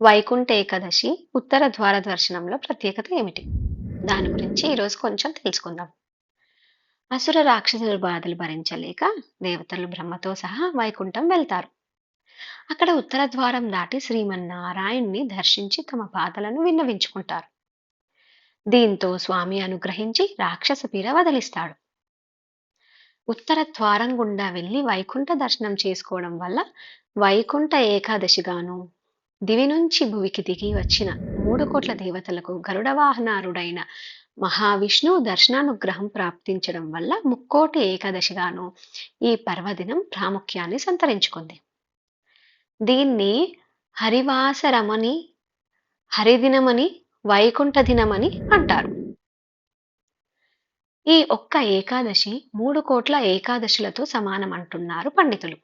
వైకుంఠ ఏకాదశి ఉత్తర ద్వార దర్శనంలో ప్రత్యేకత ఏమిటి? దాని గురించి ఈరోజు కొంచెం తెలుసుకుందాం. అసుర రాక్షసుల బాధలు భరించలేక దేవతలు బ్రహ్మతో సహా వైకుంఠం వెళ్తారు. అక్కడ ఉత్తర ద్వారం దాటి శ్రీమన్నారాయణ్ణి దర్శించి తమ బాధలను విన్నవించుకుంటారు. దీంతో స్వామి అనుగ్రహించి రాక్షస పీర వదిలిస్తాడు. ఉత్తర ద్వారం గుండా వెళ్ళి వైకుంఠ దర్శనం చేసుకోవడం వల్ల వైకుంఠ ఏకాదశిగాను దివి నుంచి భువికి దిగి వచ్చిన మూడు కోట్ల దేవతలకు గరుడ వాహనారుడైన మహావిష్ణువు దర్శనానుగ్రహం ప్రాప్తించడం వల్ల ముక్కోటి ఏకాదశిగాను ఈ పర్వదినం ప్రాముఖ్యాన్ని సంతరించుకుంది. దీన్ని హరివాసరమని హరిదినమని వైకుంఠ దినమని అంటారు. ఈ ఒక్క ఏకాదశి మూడు కోట్ల ఏకాదశులతో సమానం అంటున్నారు పండితులు.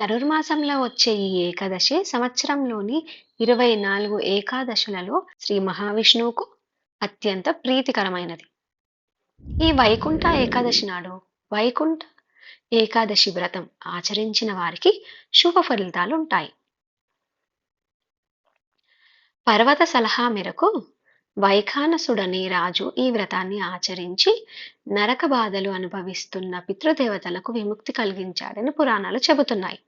ధనుర్మాసంలో వచ్చే ఈ ఏకాదశి సంవత్సరంలోని ఇరవై నాలుగు ఏకాదశులలో శ్రీ మహావిష్ణువుకు అత్యంత ప్రీతికరమైనది. ఈ వైకుంఠ ఏకాదశి నాడు వైకుంఠ ఏకాదశి వ్రతం ఆచరించిన వారికి శుభ ఫలితాలు ఉంటాయి పర్వత సలహా మేరకు వైఖానసుడనే రాజు ఈ వ్రతాన్ని ఆచరించి నరక బాధలు అనుభవిస్తున్న పితృదేవతలకు విముక్తి కలిగించాడని పురాణాలు చెబుతున్నాయి.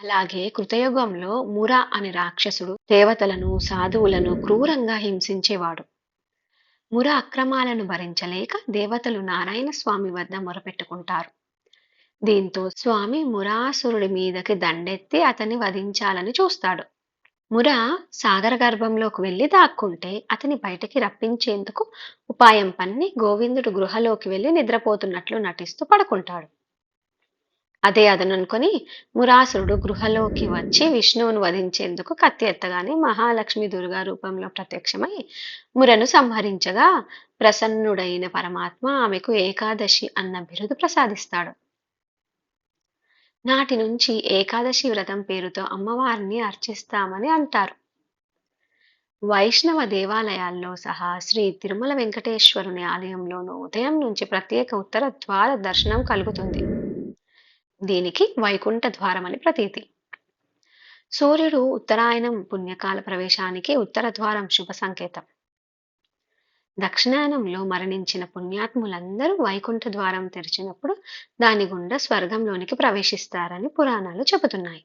అలాగే కృతయుగంలో మురా అనే రాక్షసుడు దేవతలను సాధువులను క్రూరంగా హింసించేవాడు. ముర అక్రమాలను భరించలేక దేవతలు నారాయణ స్వామి వద్ద మొరపెట్టుకుంటారు. దీంతో స్వామి మురాసురుడి మీదకి దండెత్తి అతన్ని వధించాలని చూస్తాడు. ముర సాగర గర్భంలోకి వెళ్ళి దాక్కుంటే అతని బయటికి రప్పించేందుకు ఉపాయం పన్ని గోవిందుడు గృహలోకి వెళ్ళి నిద్రపోతున్నట్లు నటిస్తూ పడుకుంటాడు. అదే అదననుకొని మురాసురుడు గృహలోకి వచ్చి విష్ణువును వధించేందుకు కత్తి ఎత్తగానే మహాలక్ష్మి దుర్గా రూపంలో ప్రత్యక్షమై మురను సంహరించగా ప్రసన్నుడైన పరమాత్మ ఆమెకు ఏకాదశి అన్న బిరుదు ప్రసాదిస్తాడు. నాటి నుంచి ఏకాదశి వ్రతం పేరుతో అమ్మవారిని అర్చిస్తామని అంటారు. వైష్ణవ దేవాలయాల్లో సహా శ్రీ తిరుమల వెంకటేశ్వరుని ఆలయంలోనూ ఉదయం నుంచి ప్రత్యేక ఉత్తర ద్వార దర్శనం కలుగుతుంది. దీనికి వైకుంఠ ద్వారం అని ప్రతీతి. సూర్యుడు ఉత్తరాయణం పుణ్యకాల ప్రవేశానికి ఉత్తర ద్వారం శుభ సంకేతం. దక్షిణాయనంలో మరణించిన పుణ్యాత్ములందరూ వైకుంఠ ద్వారం తెరిచినప్పుడు దాని గుండా స్వర్గంలోనికి ప్రవేశిస్తారని పురాణాలు చెబుతున్నాయి.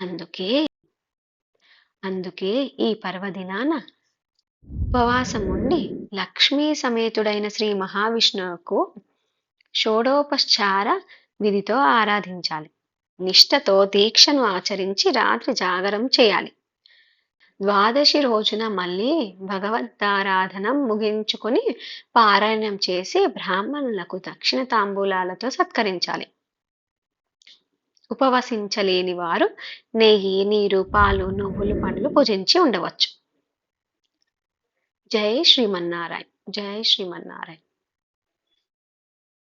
అందుకే అందుకే ఈ పర్వదినాన ఉపవాసం ఉండి లక్ష్మీ సమేతుడైన శ్రీ మహావిష్ణువుకు షోడోపశ్చార విధితో ఆరాధించాలి. నిష్టతో దీక్షను ఆచరించి రాత్రి జాగరం చేయాలి. ద్వాదశి రోజున మళ్ళీ భగవద్ధారాధనం ముగించుకొని పారాయణం చేసి బ్రాహ్మణులకు దక్షిణ తాంబూలాలతో సత్కరించాలి. ఉపవసించలేని వారు నెయ్యి నీరు పాలు నువ్వులు పండ్లు పూజించి ఉండవచ్చు. జై శ్రీమన్నారాయణ జై శ్రీమన్నారాయణ